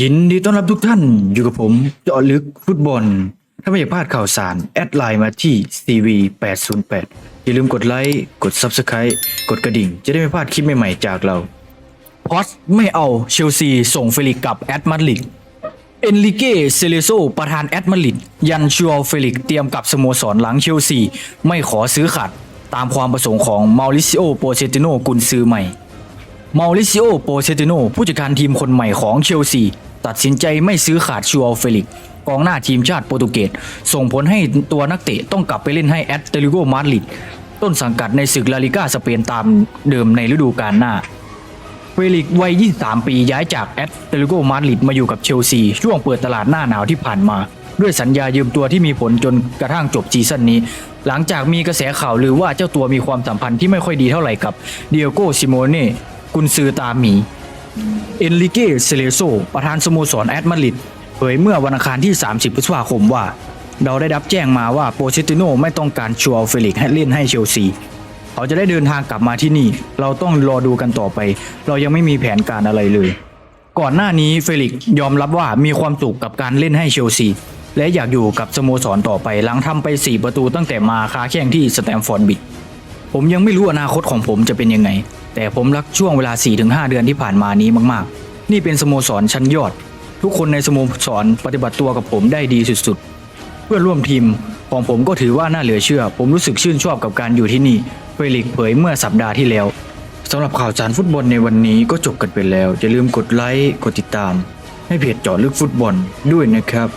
ยินดีต้อนรับทุกท่านอยู่กับผมเจาะลึกฟุตบอล ถ้าไม่อยากพลาดข่าวสาร แอดไลน์มาที่ CV808 อย่าลืมกดไลค์กด Subscribe กดกระดิ่ง จะได้ไม่พลาดคลิปใหม่ๆจากเราพอสไม่เอาเชลซีส่งเฟลิกกับแอดมาดริดเอนริเกเซเลโซประธานแอดมาดริดยันชัวเฟลิกเตรียมกับสโมสรหลังเชลซี ไม่ขอซื้อขาดตามความประสงค์ของมาริซิโอโปเชติโนกุนซือใหม่ มาริซิโอ โปเชติโนผู้จัดการทีมคนใหม่ของเชลซี ตัดสินใจไม่ซื้อขาดชัวเฟลิกกองหน้าทีมชาติโปรตุเกส ส่งผลให้ตัวนักเตะต้องกลับไปเล่นให้แอตเลติโกมาดริดต้นสังกัดในศึกลาลิก้าสเปนตามเดิมในฤดูกาลหน้า เฟลิกวัย 23 ปีย้ายจากแอตเลติโกมาดริดมาอยู่กับเชลซี ช่วงเปิดตลาดหน้าหนาวที่ผ่านมา ด้วยสัญญายืมตัวที่มีผลจนกระทั่งจบซีซั่นนี้ หลังจากมีกระแสข่าวลือว่าเจ้าตัวมีความสัมพันธ์ที่ไม่ค่อยดีเท่าไหร่กับเดียโกซิโมเน่ กุนซือตาหมี เอนริเกเซเลโซ ประธานสโมสรแอตมาดริดเผยเมื่อวันอังคารที่ 30 พฤษภาคมว่า เราได้รับแจ้งมาว่าโปเชติโนไม่ต้องการชัวเฟลิกให้เล่นให้เชลซี เขาจะได้เดินทางกลับมาที่นี่ เราต้องรอดูกันต่อไป เรายังไม่มีแผนการอะไรเลย ก่อนหน้านี้เฟลิกยอมรับว่ามีความสุขกับการเล่นให้เชลซีและอยากอยู่กับสโมสรต่อไปหลังทำไป 4 ประตูตั้งแต่มาค้าแข่งที่สแตมฟอร์ดบิด ผมยังไม่รู้อนาคตของผมจะเป็นยังไง แต่ผมรักช่วงเวลา 4-5 เดือนที่ผ่านมานี้มากๆ นี่เป็นสโมสรชั้นยอด ทุกคนในสโมสรปฏิบัติตัวกับผมได้ดีสุดๆ เพื่อนร่วมทีมของผมก็ถือว่าน่าเหลือเชื่อ ผมรู้สึกชื่นชอบกับการอยู่ที่นี่เฟลิกเผยเมื่อสัปดาห์ที่แล้วสำหรับข่าวสารฟุตบอลในวันนี้ก็จบกันไปแล้วอย่าลืมกดไลค์กดติดตาม ให้เพจเจาะลึกฟุตบอลด้วยนะครับ